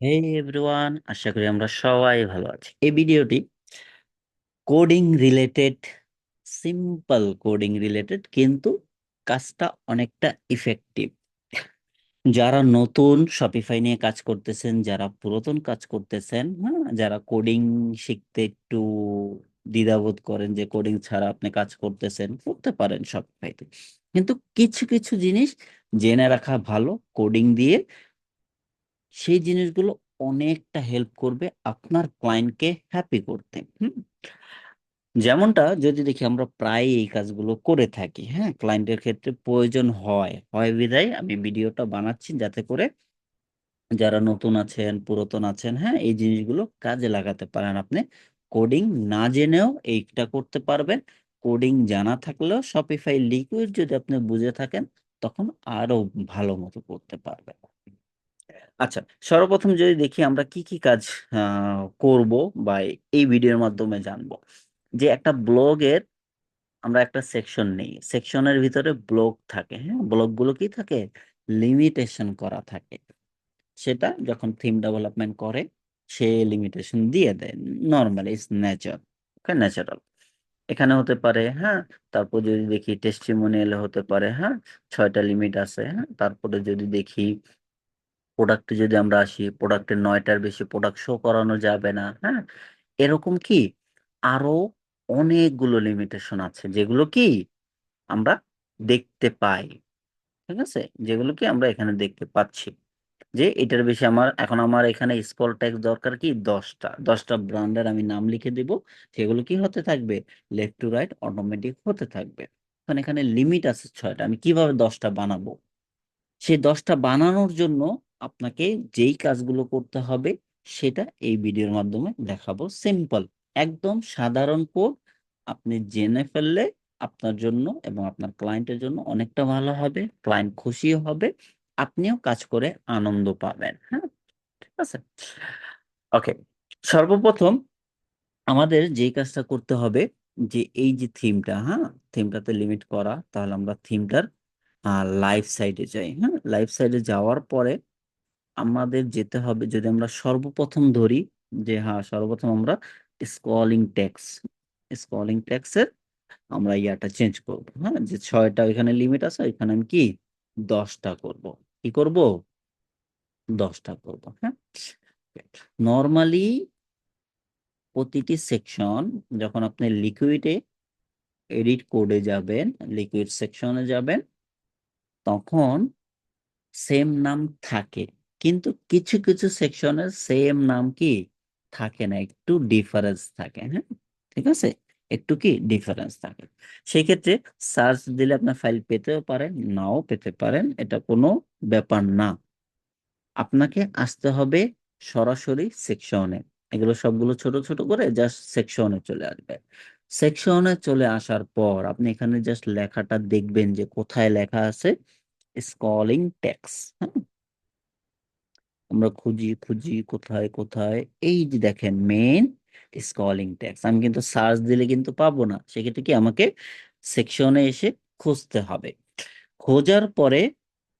হে everyone আশা করি আমরা সবাই ভালো আছি। এই ভিডিওটি coding related simple coding related কিন্তু কাজটা অনেকটা ইফেক্টিভ যারা নতুন শপিফাই নিয়ে কাজ করতেছেন, যারা পুরাতন কাজ করতেছেন হ্যাঁ যারা কোডিং শিখতে একটু দ্বিধাবোধ করেন যে কোডিং ছাড়া আপনি কাজ করতেছেন, করতে পারেন শপিফাইতে কিন্তু কিছু কিছু জিনিস জেনে রাখা ভালো কোডিং দিয়ে সেই জিনিসগুলো অনেকটা হেল্প করবে আপনার ক্লায়েন্টকে হ্যাপি করতে যেমনটা যদি দেখি আমরা প্রায় এই কাজগুলো করে থাকি হ্যাঁ? ক্লায়েন্টের ক্ষেত্রে প্রয়োজন হয় হয় বিধায় আমি ভিডিওটা বানাচ্ছি যাতে করে যারা নতুন আছেন, পুরাতন আছেন হ্যাঁ? এই জিনিসগুলো কাজে লাগাতে পারেন। আপনি কোডিং না জেনেও এইটা করতে পারবেন। কোডিং জানা থাকলেও শপিফাই লিকুইড যদি আপনি বুঝে থাকেন, তখন আরও ভালো মতো করতে পারবেন। আচ্ছা সর্বপ্রথম যদি দেখি আমরা কি কি কাজ করব বা এই ভিডিওর মাধ্যমে জানব। যে একটা ব্লগের আমরা একটা সেকশন নেই। সেকশনের ভিতরে ব্লক থাকে হ্যাঁ? ব্লকগুলো কি থাকে? লিমিটেশন করা থাকে। সেটা যখন থিম ডেভেলপমেন্ট করে, সে লিমিটেশন দিয়ে দেয়। Normally, it's nature okay? Natural. এখানে হতে পারে হ্যাঁ? তারপর যদি দেখি টেস্টিমোনিয়াল হতে পারে হ্যাঁ? ছয়টা লিমিট আছে হ্যাঁ? তারপরে যদি দেখি প্রোডাক্টে যদি আমরা আসি প্রোডাক্টের নয়টার বেশি প্রোডাক্ট শো করানো যাবে না হ্যাঁ? এরকম কি আরও অনেকগুলো লিমিটেশন আছে, যেগুলো কি আমরা দেখতে পাই, ঠিক আছে? যেগুলো কি আমরা এখানে দেখতে পাচ্ছি, যে এটার বেশি আমার, এখন আমার এখানে স্মল ট্যাক্স দরকার কি দশটা দশটা ব্র্যান্ডের আমি নাম লিখে দিব, সেগুলো কি হতে থাকবে? লেফট টু রাইট অটোমেটিক হতে থাকবে। এখানে লিমিট আছে ছয়টা, আমি কীভাবে দশটা বানাবো? সেই দশটা বানানোর জন্য আপনাকে যেই কাজগুলো করতে হবে, সেটা এই ভিডিওর মাধ্যমে দেখাবো। সিম্পল একদম সাধারণ কোড আপনি জেনে ফেললে আপনার জন্য এবং আপনার ক্লায়েন্টের জন্য অনেকটা ভালো হবে ক্লায়েন্ট খুশি হবে, আপনিও কাজ করে আনন্দ পাবেন। হ্যাঁ ঠিক আছে? ওকে সর্বপ্রথম আমাদের যেই কাজটা করতে হবে, যে এই যে থিমটা হ্যাঁ থিমটাতে লিমিট করা, তাহলে আমরা থিমটার লাইভ সাইডে যাই। হ্যাঁ লাইভ সাইডে যাওয়ার পরে আমাদের যেতে হবে যদি আমরা সর্বপ্রথম ধরি যে হ্যাঁ সর্বপ্রথম আমরা স্কলিং ট্যাক্স স্ক্রলিং ট্যাক্সের আমরা ইয়াটা চেঞ্জ করব। হ্যাঁ যে ছয়টা ওইখানে লিমিট আছে, ওইখানে আমি কি? দশটা করব। কি করব? দশটা করব হ্যাঁ? নর্মালি প্রতিটি সেকশন যখন আপনি লিকুইডে এডিট কোডে যাবেন লিকুইড সেকশনে যাবেন, তখন সেম নাম থাকে। কিন্তু কিছু কিছু সেকশনে সেম নাম কি থাকে না, একটু ডিফারেন্স থাকে হ্যাঁ? ঠিক আছে? একটু কি ডিফারেন্স থাকে। সেক্ষেত্রে সার্চ দিলে আপনার ফাইল পেতেও পারেন, নাও পেতে পারেন, এটা কোনো ব্যাপার না। আপনাকে আসতে হবে সরাসরি সেকশনে এগুলো সবগুলো ছোট ছোট করে জাস্ট সেকশনে চলে আসবে। সেকশনে চলে আসার পর আপনি এখানে জাস্ট লেখাটা দেখবেন যে কোথায় লেখা আছে স্কলিং ট্যাক্স হ্যাঁ? আমরা খুঁজি খুঁজি, কোথায় কোথায়? এই যে দেখেন মেন স্কলিং ট্যাক্স আমি কিন্তু সার্চ দিলে কিন্তু পাবো না। সেক্ষেত্রে কি আমাকে সেকশনে এসে খুঁজতে হবে। খোঁজার পরে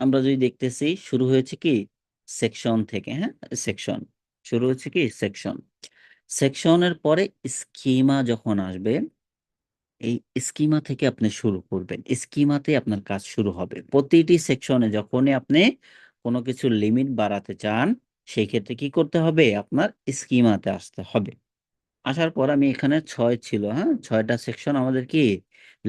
আমরা যদি দেখতেছি, শুরু হয়েছে কি? সেকশন থেকে হ্যাঁ? সেকশন শুরু হচ্ছে কি? সেকশন সেকশনের পরে স্কিমা যখন আসবে, এই স্কিমা থেকে আপনি শুরু করবেন। স্কিমাতে আপনার কাজ শুরু হবে। প্রতিটি সেকশনে যখনই আপনি কোনো কিছু লিমিট বাড়াতে চান, সেই ক্ষেত্রে কি করতে হবে? আপনার স্কিমাতে আসতে হবে। আসার পর আমি এখানে ছয় ছিল হ্যাঁ? ছয়টা সেকশন আমাদের কি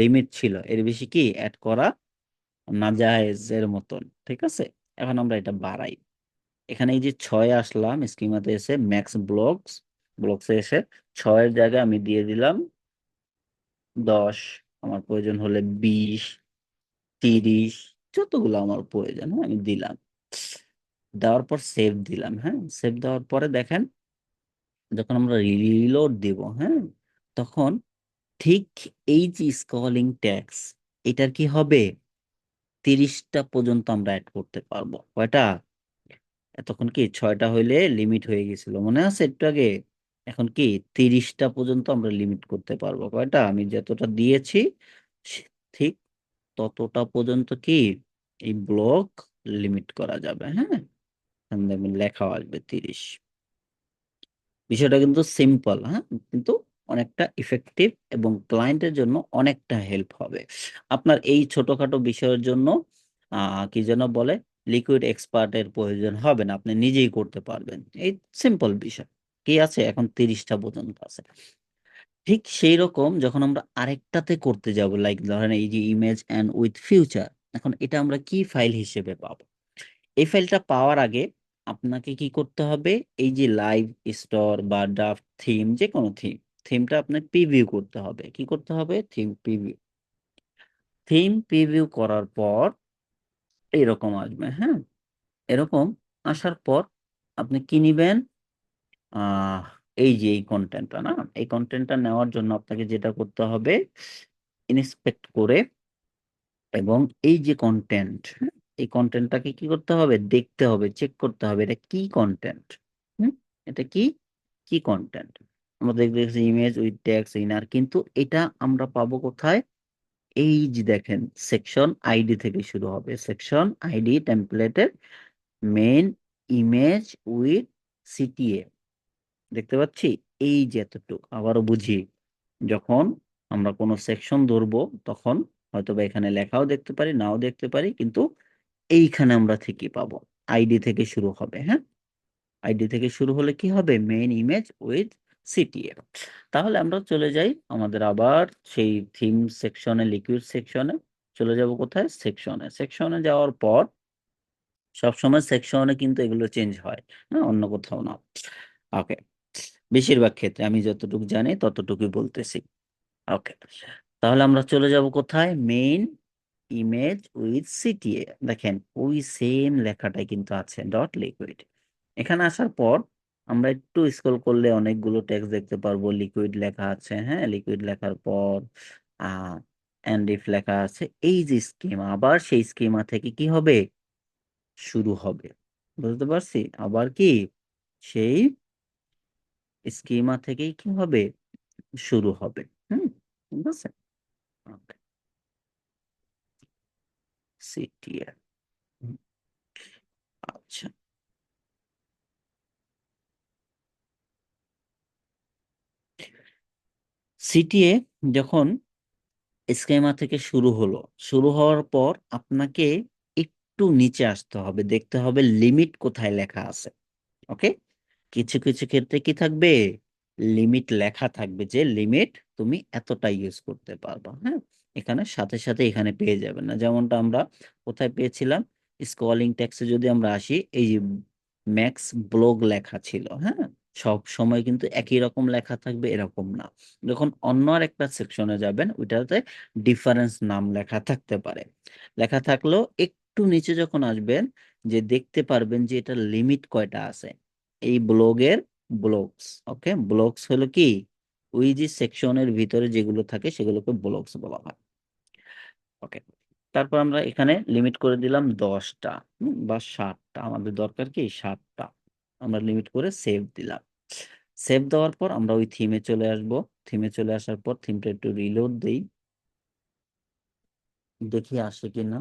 লিমিট ছিল। এর বেশি কি অ্যাড করা না নাজায়েজের মতন, ঠিক আছে? এখন আমরা এটা বাড়াই। এখানে এই যে ছয় আসলাম স্কিমাতে এসে ম্যাক্স ব্লকস ব্লকসে এসে ছয়ের জায়গায় আমি দিয়ে দিলাম দশ, আমার প্রয়োজন হলে বিশ, তিরিশ, যতগুলো আমার প্রয়োজন হ্যাঁ? আমি দিলাম। দেওয়ার পর সেভ দিলাম হ্যাঁ? সেভ দেওয়ার পরে দেখেন, যখন আমরা রিলোড দিব হ্যাঁ? তখন ঠিক এই যে স্কলিং ট্যাক্স এটার কি হবে? তিরিশটা পর্যন্ত আমরা অ্যাড করতে পারব। কয়টা? এতক্ষণ কি ছয়টা হইলে লিমিট হয়ে গেছিল, মনে আছে একটু আগে? এখন কি তিরিশটা পর্যন্ত আমরা লিমিট করতে পারব, কয়টা? আমি যতটা দিয়েছি ঠিক ততটা পর্যন্ত কি এই ব্লক লিমিট করা যাবে হ্যাঁ? দেখবেন লেখাও আসবে তিরিশ। বিষয়টা কিন্তু সিম্পল হ্যাঁ? কিন্তু অনেকটা ইফেক্টিভ এবং ক্লায়েন্টের জন্য অনেকটা হেল্প হবে। আপনার এই ছোটখাটো বিষয়ের জন্য কি যেন বলে লিকুইড এক্সপার্টের প্রয়োজন হবে না, আপনি নিজেই করতে পারবেন। এই সিম্পল বিষয়। কি আছে? এখন তিরিশটা পর্যন্ত আছে। ঠিক সেই রকম যখন আমরা আরেকটাতে করতে যাব লাইক ধরেন এই যে ইমেজ অ্যান্ড উইথ ফিউচার এখন এটা আমরা কি ফাইল হিসেবে পাবো? এই ফাইলটা পাওয়ার আগে আপনাকে কি করতে হবে? এই যে লাইভ স্টোর বা ড্রাফট থিম যে কোনো থিম থিমটা আপনার প্রিভিউ করতে হবে। কি করতে হবে? থিম প্রিভিউ থিম প্রিভিউ করার পর এরকম আসবে হ্যাঁ? এরকম আসার পর আপনি কি নিবেন? এই যে এই কন্টেন্টটা না? এই কন্টেন্টটা নেওয়ার জন্য আপনাকে যেটা করতে হবে ইন্সপেক্ট করে এবং এই যে কন্টেন্ট এই কন্টেন্টটাকে কি করতে হবে? দেখতে হবে চেক করতে হবে। এটা কি কন্টেন্ট হুম? এটা কি? কি কন্টেন্ট আমরা দেখতে দেখছি ইমেজ উইথ ট্যাক্স ইনার কিন্তু এটা আমরা পাবো কোথায়? এই যে দেখেন সেকশন আইডি থেকে শুরু হবে। সেকশন আইডি টেমপ্লেটের মেন ইমেজ উইথ সিটিএ দেখতে পাচ্ছি? এই যে এতটুকু, আবারও বুঝি। যখন আমরা কোনো সেকশন ধরবো, তখন হয়তো বা এখানে লেখাও দেখতে পারি, নাও দেখতে পারি, কিন্তু এইখানে আমরা ঠিকই পাবো। আইডি থেকে শুরু হবে হ্যাঁ? আইডি থেকে শুরু হলে কি হবে? মেইন ইমেজ উইথ সিটিএ তাহলে আমরা চলে যাই আমাদের আবার সেই থিম সেকশনে লিকুইড সেকশনে চলে যাব কোথায়? সেকশনে সেকশনে যাওয়ার পর সবসময় সেকশনে কিন্তু এগুলো চেঞ্জ হয় হ্যাঁ? অন্য কোথাও না। ওকে বেশিরভাগ ক্ষেত্রে আমি যতটুকু জানি ততটুকুই বলতেছি। ওকে তাহলে আমরা চলে যাব কোথায়? মেইন ইমেজ উইথ সিটিএ দেখেন, ওই সেম লেখাটাই কিন্তু আছে ডট লিকুইড এখানে আসার পর আমরা একটু স্ক্রল করলে অনেকগুলো টেক্সট দেখতে পারব। লিকুইড লেখা আছে হ্যাঁ? লিকুইড লেখার পর এন্ড লেখা আছে, এই যে স্কিমা আবার সেই স্কিমা থেকে কি হবে? শুরু হবে। বুঝতে পারছি? আবার কি? সেই স্কিমা থেকেই কি হবে? শুরু হবে। হুম? ঠিক আছে সিটিএ আচ্ছা সিটিএ যখন স্কেমা থেকে শুরু হলো, শুরু হওয়ার পর আপনাকে একটু নিচে আসতে হবে, দেখতে হবে লিমিট কোথায় লেখা আছে ওকে কিছু কিছু ক্ষেত্রে কি থাকবে? লিমিট লেখা থাকবে যে লিমিট তুমি এতটা ইউজ করতে পারবা হ্যাঁ? এখানে সাথে সাথে এখানে পেয়ে যাবেন না। যেমনটা আমরা কোথায় পেয়েছিলাম? স্কলিং ট্যাক্সে যদি আমরা আসি, এই যে ম্যাক্স ব্লগ লেখা ছিল হ্যাঁ? সব সময় কিন্তু একই রকম লেখা থাকবে, এরকম না। যখন অন্য আর একটা সেকশনে যাবেন, ওইটাতে ডিফারেন্স নাম লেখা থাকতে পারে। লেখা থাকলেও একটু নিচে যখন আসবেন, যে দেখতে পারবেন যে এটা লিমিট কয়টা আছে? এই ব্লগের ব্লগস ওকে ব্লগস হলো কি? ওই যে সেকশনের ভিতরে যেগুলো থাকে সেগুলোকে ব্লগস বলা হয় ওকে তারপর আমরা এখানে লিমিট করে দিলাম দশটা বা ষাটটা আমাদের দরকার কি? ষাটটা আমরা লিমিট করে সেভ দিলাম। সেভ দেওয়ার পর আমরা ওই থিমে চলে আসব। থিমে চলে আসার পর থিমটা একটু রিলোড দেই। দেখি আসে কিনা।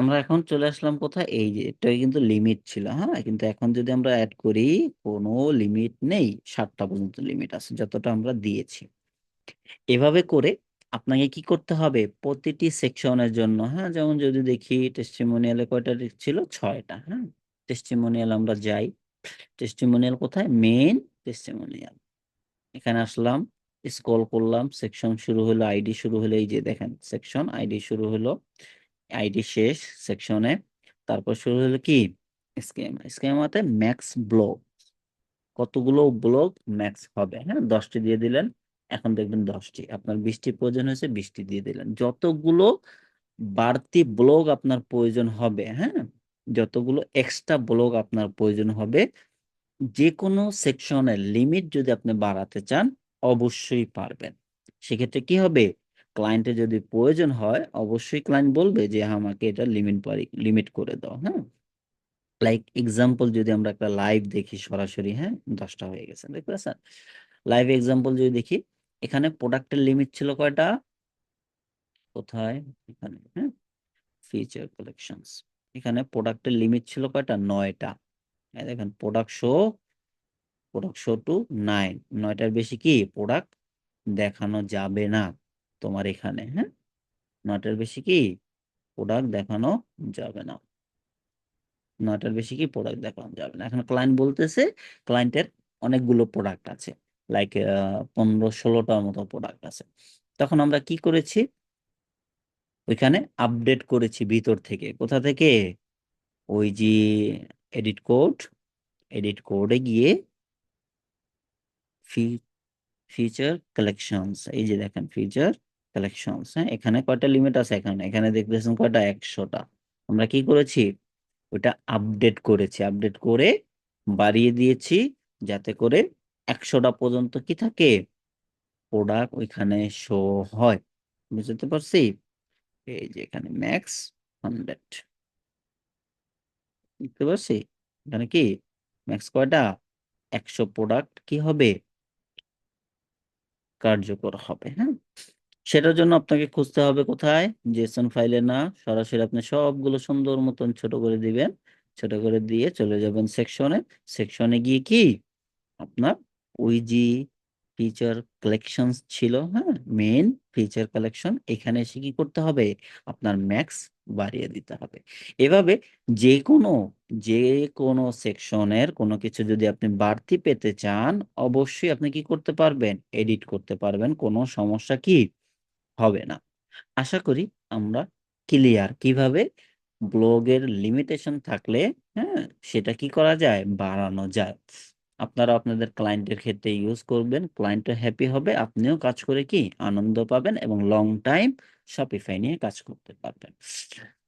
আমরা এখন চলে আসলাম কোথায়? এই যে এটা কিন্তু লিমিট ছিল হ্যাঁ? কিন্তু এখন যদি আমরা অ্যাড করি, কোনো লিমিট নেই, সাতটা পর্যন্ত লিমিট আছে, যতটা আমরা দিয়েছি। এভাবে করে আপনাকে কি করতে হবে? প্রতিটি সেকশনের জন্য হ্যাঁ? যেমন যদি দেখি টেস্টিমোনিয়ালে কয়টা ছিল? ছয়টা হ্যাঁ? টেস্টিমোনিয়াল আমরা যাই। টেস্টিমোনিয়াল কোথায়? মেন টেস্টিমোনিয়াল এখানে আসলাম স্ক্রল করলাম সেকশন শুরু হলো আইডি শুরু হলো, এই যে দেখেন সেকশন আইডি শুরু হলো। আইডি শেষ সেকশনে। তারপর শুরু হলো কি? স্কেম স্কেমাতে ম্যাক্স ব্লক কতগুলো ব্লক ম্যাক্স হবে? হ্যাঁ দশটি দিয়ে দিলেন। এখন দেখবেন দশটি। আপনার বিশটি প্রয়োজন হয়েছে বৃষ্টি দিয়ে দিলেন। যতগুলো বাড়তি ব্লগ আপনার প্রয়োজন হবে হ্যাঁ যতগুলো এক্সট্রা ব্লগ আপনার প্রয়োজন হবে যে কোনো সেকশনের লিমিট যদি আপনি বাড়াতে চান, অবশ্যই পারবেন। সেক্ষেত্রে কি হবে? ক্লায়েন্টের যদি প্রয়োজন হয়, অবশ্যই ক্লায়েন্ট বলবে যে, আমাকে এটা লিমিট পারি লিমিট করে দাও। হ্যাঁ? লাইক এক্সাম্পল যদি আমরা একটা লাইভ দেখি সরাসরি হ্যাঁ? দশটা হয়ে গেছে, দেখতে পাচ্ছেন? লাইভ এক্সাম্পল যদি দেখি, এখানে প্রোডাক্টের লিমিট ছিল কয়টা? কোথায়? এখানে হ্যাঁ? ফিচার কালেকশনস এখানে প্রোডাক্টের লিমিট ছিল কয়টা? নয়টা। দেখেন product show product show to nine নয়টার বেশি কি? প্রোডাক্ট দেখানো যাবে না। তোমার এখানে হ্যাঁ? নয়টার বেশি কি? প্রোডাক্ট দেখানো যাবে না। নয়টার বেশি কি? প্রোডাক্ট দেখানো যাবে না। এখন ক্লায়েন্ট বলতেছে ক্লায়েন্টের অনেকগুলো প্রোডাক্ট আছে। লাইক পনেরো ষোলোটার মতো প্রোডাক্ট আছে। তখন আমরা কি করেছি? ওইখানে আপডেট করেছি ভিতর থেকে। কোথা থেকে? ওই যে এডিট কোড এডিট কোডে গিয়ে ফি ফিচার কালেকশনস এই যে দেখেন ফিচার কালেকশনস হ্যাঁ? এখানে কয়টা লিমিট আছে? এখানে এখানে দেখতেছেন কয়টা? একশোটা। আমরা কি করেছি? ওটা আপডেট করেছি। আপডেট করে বাড়িয়ে দিয়েছি যাতে করে একশোটা পর্যন্ত কি থাকে? প্রোডাক্ট ওইখানে শো হয়। বুঝতে পারছি? এই যে এখানে ম্যাক্স হান্ড্রেড বুঝতে পারছি? এখানে কি? ম্যাক্স কয়টা? একশো প্রোডাক্ট কি হবে? কার্যকর হবে হ্যাঁ? সেটার জন্য আপনাকে খুঁজতে হবে কোথায়? জেসন ফাইলে না। সরাসরি আপনি সবগুলো সুন্দর মতন ছোট করে দিবেন। ছোট করে দিয়ে চলে যাবেন সেকশনে সেকশনে গিয়ে কি? আপনার যে ফিচার কালেকশন ছিল হ্যাঁ? মেন ফিচার কালেকশন এখানে এসে কি করতে হবে? আপনার ম্যাক্স বাড়িয়ে দিতে হবে। এভাবে যে কোনো যে কোনো সেকশনের কোনো কিছু যদি আপনি বাড়তি পেতে চান, অবশ্যই আপনি কি করতে পারবেন? এডিট করতে পারবেন। কোনো সমস্যা কি? হবে না। আশা করি আমরা ক্লিয়ার কীভাবে ব্লগের লিমিটেশন থাকলে হ্যাঁ সেটা কি করা যায়? বাড়ানো যায়। আপনারা আপনাদের ক্লায়েন্টের ক্ষেত্রে ইউজ করবেন ক্লায়েন্টও হ্যাপি হবে, আপনিও কাজ করে কি আনন্দ পাবেন এবং লং টাইম শপিফাই নিয়ে কাজ করতে পারবেন।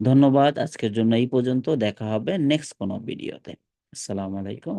ধন্যবাদ, আজকের জন্য এই পর্যন্ত, দেখা হবে নেক্সট কোনো ভিডিওতে আসসালামু আলাইকুম